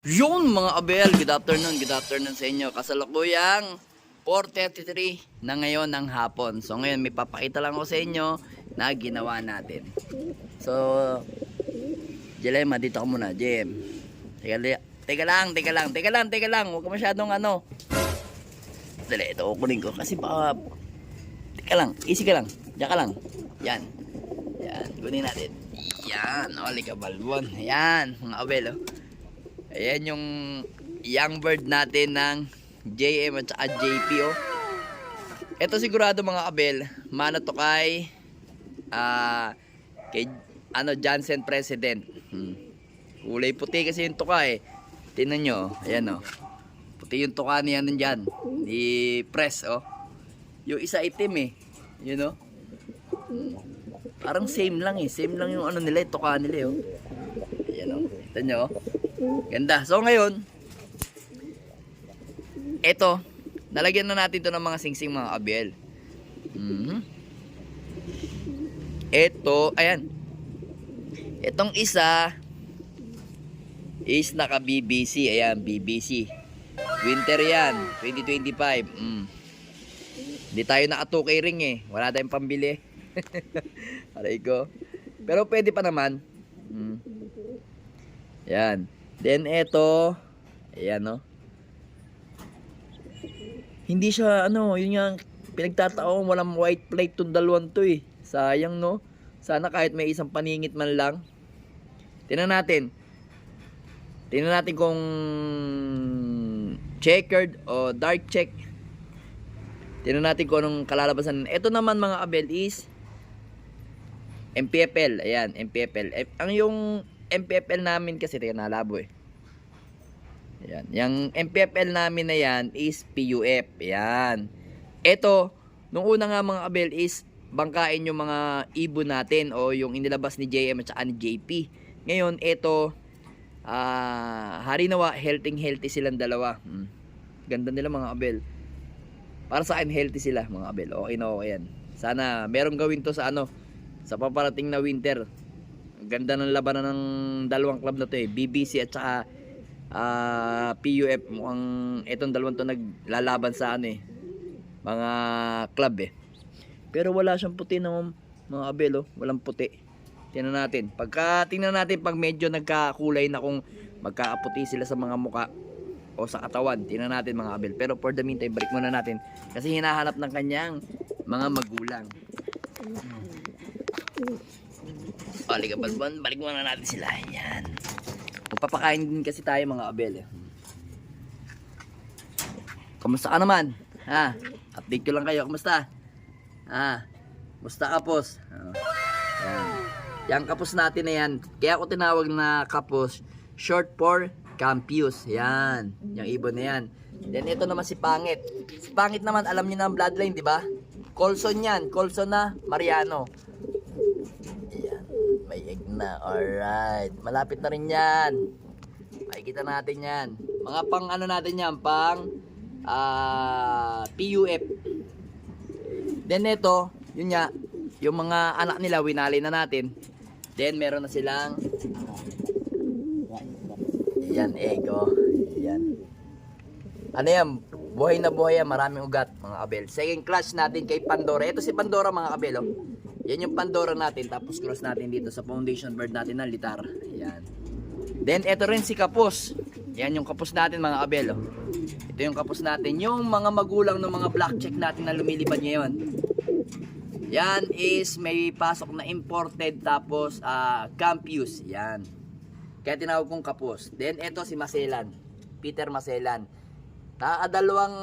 Yun mga abel, good afternoon, good afternoon sa inyo. Kasalukuyang 4.33 na ngayon ng hapon. So ngayon may papakita lang ko sa inyo na ginawa natin. So, Jelema, dito ka muna, Jem. Teka, teka lang, teka lang, teka lang, teka lang. Huwag ka masyadong ano. Dali, ito kukunin ko kasi baka... Teka lang, easy ka lang. Diyan lang. Yan. Yan, kunin natin. Yan, oli ka balbon. Yan, mga abel, oh. Ayan yung young bird natin ng JM at saka JP oh. Ito sigurado mga abel, mana to kay ah kay ano Johnson President. Hmm. Kulay puti kasi yung tuka eh. Tingnan nyo, ayan oh. Puti yung tuka niya nandyan. Ni Press oh. Yung isa itim eh. You know? Parang same lang eh. Same lang yung ano nila, yung tuka nila eh, oh. Ayan oh. Ito nyo oh. Ganda. So ngayon, eto, nalagyan na natin to ng mga singsing mga abel. Mhm. Ito, ayan. Etong isa is naka BBC. Ayan, BBC. Winter yan, 2025. Mm. Hindi tayo naka 2K ring eh. Wala tayong pambili. Aray ko. Pero pwede pa naman. Mm. Yan. Then eto, ayan no. Hindi siya ano, yun nga pinagtataon walang white plate tong dalawang to eh. Sayang no. Sana kahit may isang paningit man lang. Tingnan natin. Tingnan natin kung checkered o dark check. Tingnan natin kung anong kalalabasan. Ito naman mga abel is MPFL. Ayan, MPFL. Ang yung MPFL namin kasi teka nalabo eh. Ayan. Yung MPFL namin na yan is PUF. Ayan. Ito, nung una nga mga abel is bangkain yung mga ibon natin o yung inilabas ni JM at saka ni JP. Ngayon, ito, ah hari nawa, healthy healthy silang dalawa. Hmm. Ganda nila mga abel. Para sa akin, healthy sila mga abel. Okay na okay yan. Sana merong gawin to sa ano, sa paparating na winter. Ganda ng labanan ng dalawang club na to eh. BBC at saka ah, PUF. Mukhang itong dalawang to naglalaban sa ano eh. Mga club eh. Pero wala siyang puti ng mga abelo. Walang puti. Tingnan natin. Pagka tingnan natin pag medyo nagkakulay na kung magkakaputi sila sa mga muka o sa katawan. Tingnan natin mga abel. Pero for the meantime, balik muna natin. Kasi hinahanap ng kanyang mga magulang. Balik balbon, balik muna natin sila. Yan. Magpapakain din kasi tayo mga abel. Eh. Kamusta ka naman? Ha? Update ko lang kayo. Kamusta? Ha? Kamusta kapos? Oh. Yan. Yang kapos natin na yan. Kaya ako tinawag na kapos. Short for campus. Yan. Yung ibon na yan. Then ito naman si Pangit. Si Pangit naman alam niyo na ang bloodline, di ba? Colson yan. Colson na Mariano. Na. Alright. Malapit na rin yan. Makikita natin yan. Mga pang ano natin yan. Pang ah PUF. Then ito, yun nga, yung mga anak nila winali na natin. Then meron na silang yan, egg oh. Yan. Ano yan? Buhay na buhay yan, maraming ugat, mga abel. Second class natin kay Pandora. Ito si Pandora, mga abel, oh. Yan yung Pandora natin, tapos cross natin dito sa foundation bird natin na litar. Yan. Then, ito rin si Kapos. Yan yung kapos natin, mga abel, oh. Ito yung kapos natin. Yung mga magulang ng mga black check natin na lumilipad ngayon. Yan is may pasok na imported tapos ah campus. Yan. Kaya tinawag kong kapos. Then ito si Maselan. Peter Maselan. Nakakadalawang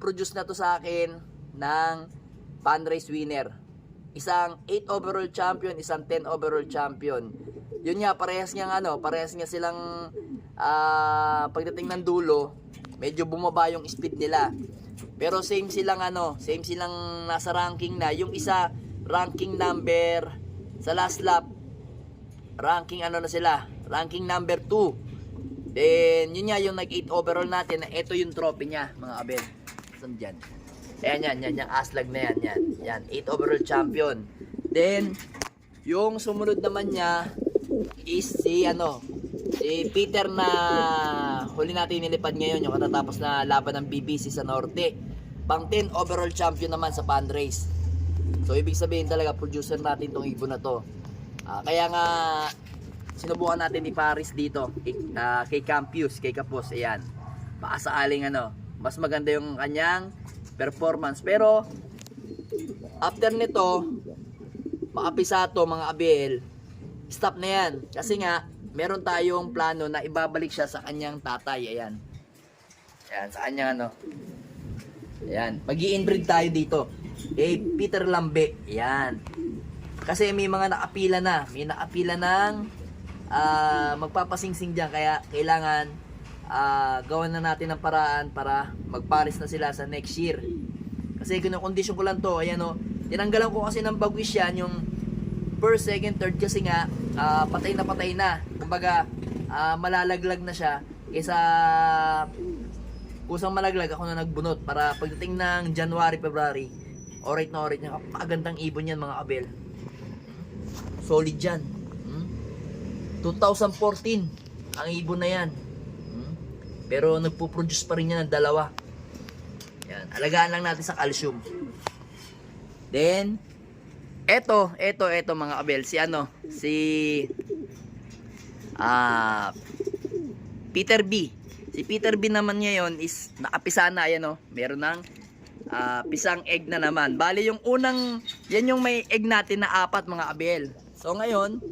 produce na to sa akin ng fundraise winner. Isang 8 overall champion, isang 10 overall champion. Yun nga, parehas nga ano, parehas nga silang ah, pagdating ng dulo, medyo bumaba yung speed nila. Pero same silang ano, same silang nasa ranking na. Yung isa, ranking number sa last lap, ranking ano na sila, ranking number 2. Then, yun nga yung nag-8 overall natin na ito yung trophy niya, mga abel. Saan dyan? Ayan yan, yan, yung aslag na yan, yan. Yan, 8 overall champion. Then, yung sumunod naman niya is si ano, Si Peter na huli natin nilipad ngayon yung katatapos na laban ng BBC sa Norte. Pang 10 overall champion naman sa pan race. So ibig sabihin talaga producer natin tong ibon na to. Ah, kaya nga sinubukan natin ni Paris dito kay, ah, kay Campus, kay Kapos, ayan. Baka ano, mas maganda yung kanyang performance. Pero after nito, makapisato mga abel, stop na yan. Kasi nga, meron tayong plano na ibabalik siya sa kanyang tatay. Ayan. Ayan, sa kanyang ano. Ayan. mag inbreed tayo dito. Eh, Peter Lambe. Ayan. Kasi may mga nakapila na. May nakapila ng ah, magpapasingsing dyan. Kaya kailangan ah, gawan na natin ng paraan para magpares na sila sa next year. Kasi kinukondisyon ko lang to. Ayan o. Tinanggalan ko kasi ng bagwis yan yung first, second, third kasi nga ah, patay na patay na. Kumbaga ah, malalaglag na siya kaysa kusang malaglag ako na nagbunot para pagdating ng January, February alright na alright napakagandang ibon yan mga kabel solid yan hmm? 2014 ang ibon na yan? Pero nagpo-produce pa rin yan ng dalawa yan alagaan lang natin sa calcium then eto eto eto mga kabel si ano si ah Peter B Si Peter B naman ngayon is nakapisa na yan oh. Meron ng ah, pisang egg na naman. Bali yung unang yan yung may egg natin na apat mga abel. So ngayon,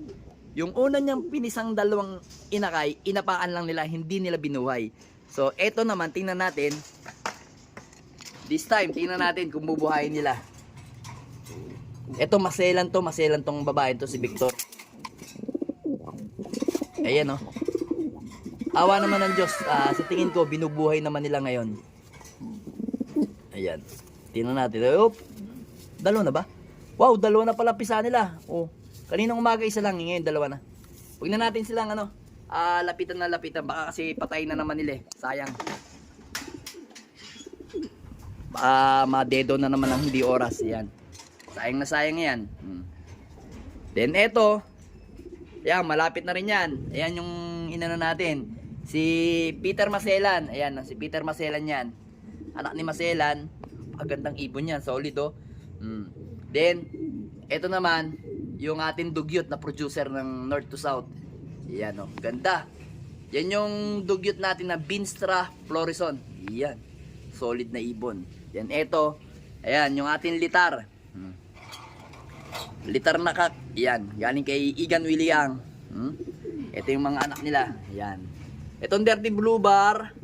yung una niyang pinisang dalawang inakay, inapaan lang nila, hindi nila binuhay. So eto naman tingnan natin. This time tingnan natin kung bubuhayin nila. Eto maselan to, maselan tong babae to si Victor. Ayan oh. Awa naman ng Diyos, ah, sa tingin ko, binubuhay naman nila ngayon. Ayan. Tingnan natin. Oop. Dalawa na ba? Wow, dalawa na pala pisa nila. Oh. Kaninang umaga isa lang, ngayon dalawa na. Huwag na natin silang ano, ah, lapitan na lapitan. Baka kasi patay na naman nila eh. Sayang. Baka madedo na naman ang hindi oras. Yan. Sayang na sayang yan. Hmm. Then eto, yan, malapit na rin yan. Ayan yung inano natin. Si Peter Maselan. Ayan, si Peter Maselan yan. Anak ni Maselan. Magandang ibon yan. Solid oh. Mm. Then, eto naman, yung ating dugyot na producer ng North to South. Yan oh, ganda. Yan yung dugyot natin na Binstra Florison. Yan. Solid na ibon. Yan, eto. Ayan, yung ating litar. Mm. Litar na kak. Yan. Galing kay Igan Williang. Hmm? Ito yung mga anak nila. Yan. Itong Dirty Blue Bar.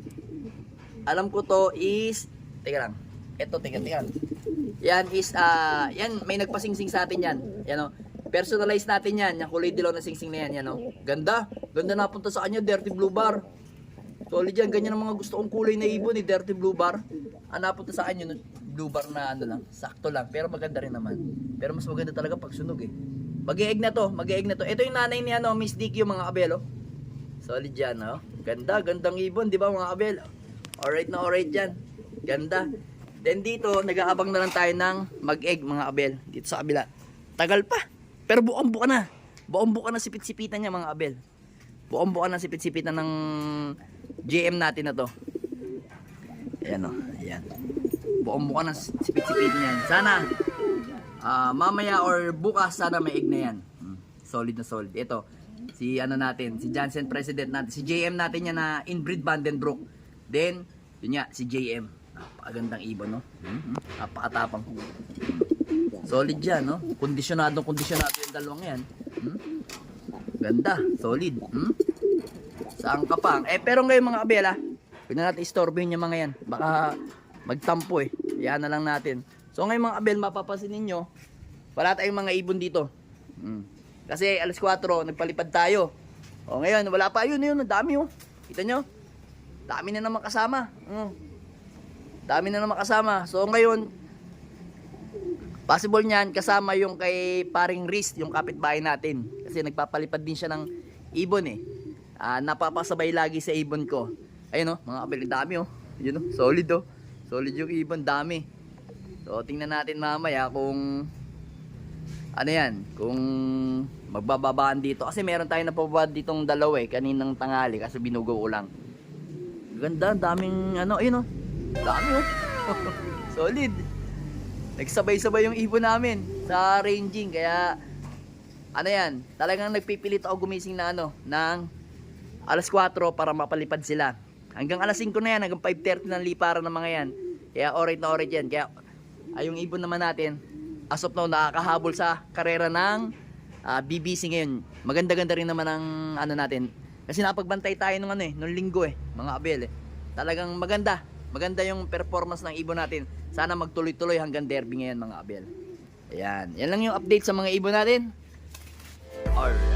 Alam ko to is... Teka lang. Ito, teka, teka. Yan is, ah, yan, may nagpasingsing sa atin yan. Yan o. Personalize natin yan. Yung kulay dilaw na singsing na yan. Yan o. Ganda. Ganda napunta sa kanya. Dirty Blue Bar. Solid yan. Ganyan ang mga gusto kong kulay na ibon ni Dirty Blue Bar. Ang napunta sa kanya, blue bar na ano lang. Sakto lang. Pero maganda rin naman. Pero mas maganda talaga pag sunog eh. Mag-eeg na to. Mag-eeg na to. Ito yung nanay ni ano, Miss Dicky yung mga abelo. Solid yan, oh. Ganda, gandang ibon, di ba mga abel? Alright na alright yan. Ganda. Then dito, nag-aabang na lang tayo ng mag-egg mga abel. Dito sa kabila. Tagal pa. Pero buong buka na. Buong buka na sipit-sipitan niya mga abel. Buong buka na sipit-sipitan ng GM natin na to. Ayan o. Ayan. Buong buka na sipit-sipitan yan. Sana, ah, mamaya or bukas, sana may egg yan. Hmm. Solid na solid. Ito, si ano natin, si Jansen President natin, si JM natin yan na inbreed Vandenbroek. Then, yun nga, si JM. Napakagandang ibon, no? Hmm. Napakatapang. Solid yan, no? Kondisyonadong kondisyonado yung dalawang yan. Hmm? Ganda, solid. Hmm? Saan ka pa? Eh, pero ngayon mga abela, huwag na natin istorbohin yung mga yan. Baka magtampo eh. Yan na lang natin. So ngayon mga abel, mapapansin ninyo, wala tayong mga ibon dito. Hmm. Kasi alas 4, nagpalipad tayo. O ngayon, wala pa. Yun, ang dami oh. Kita nyo? Dami na naman kasama. Hmm. Dami na naman kasama. So ngayon, possible niyan kasama yung kay paring Riz, yung kapitbahay natin. Kasi nagpapalipad din siya ng ibon eh. Ah, napapasabay lagi sa ibon ko. Ayun oh, mga kapil, dami oh. Yun oh, solid oh. Solid yung ibon, dami. So tingnan natin mamaya kung ano yan, kung magbababaan dito. Kasi meron tayo napababa ditong dalawa eh, kaninang tangali kasi binugaw ko lang. Ganda, daming ano, ayun oh. Dami oh. Solid. Nagsabay-sabay yung ibon namin sa ranging kaya ano yan, talagang nagpipilit ako gumising na ano, ng alas 4 para mapalipad sila. Hanggang alas 5 na yan, hanggang 5.30 ng liparan ng mga yan. Kaya orit na orit yan. Kaya ay yung ibon naman natin, as of now, nakakahabol sa karera ng ah, BBC ngayon. Maganda-ganda rin naman ang ano natin. Kasi napagbantay tayo nung ano eh, nung linggo eh, mga abel eh. Talagang maganda. Maganda yung performance ng ibon natin. Sana magtuloy-tuloy hanggang derby ngayon mga abel. Ayan. Yan lang yung update sa mga ibon natin. Alright.